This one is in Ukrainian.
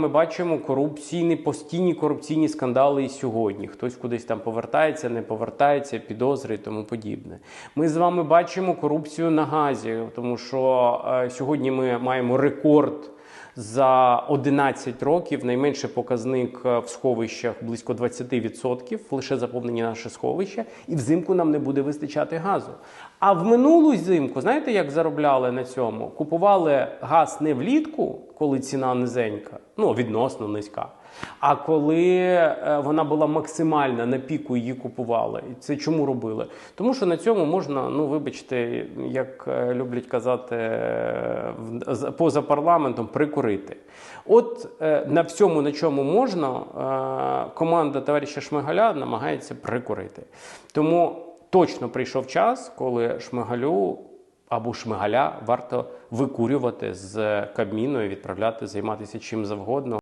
Ми бачимо корупційні, постійні корупційні скандали і сьогодні. Хтось кудись там повертається, не повертається, підозри і тому подібне. Ми з вами бачимо корупцію на газі, тому що е, сьогодні ми маємо рекорд. За 11 років найменший показник е, в сховищах близько 20%, лише заповнені наші сховища, і взимку нам не буде вистачати газу. А в минулу зимку, знаєте, як заробляли на цьому? Купували газ не влітку, коли ціна низенька, ну відносно низька. А коли е, вона була максимальна на піку, її купували. І це чому робили? Тому що на цьому можна, ну вибачте, як е, люблять казати поза парламентом, прикурити. От е, на всьому, на чому можна, е, команда товариша Шмигаля намагається прикурити. Тому точно прийшов час, коли Шмигалю або Шмигаля варто викурювати з Кабміну і відправляти займатися чим завгодно.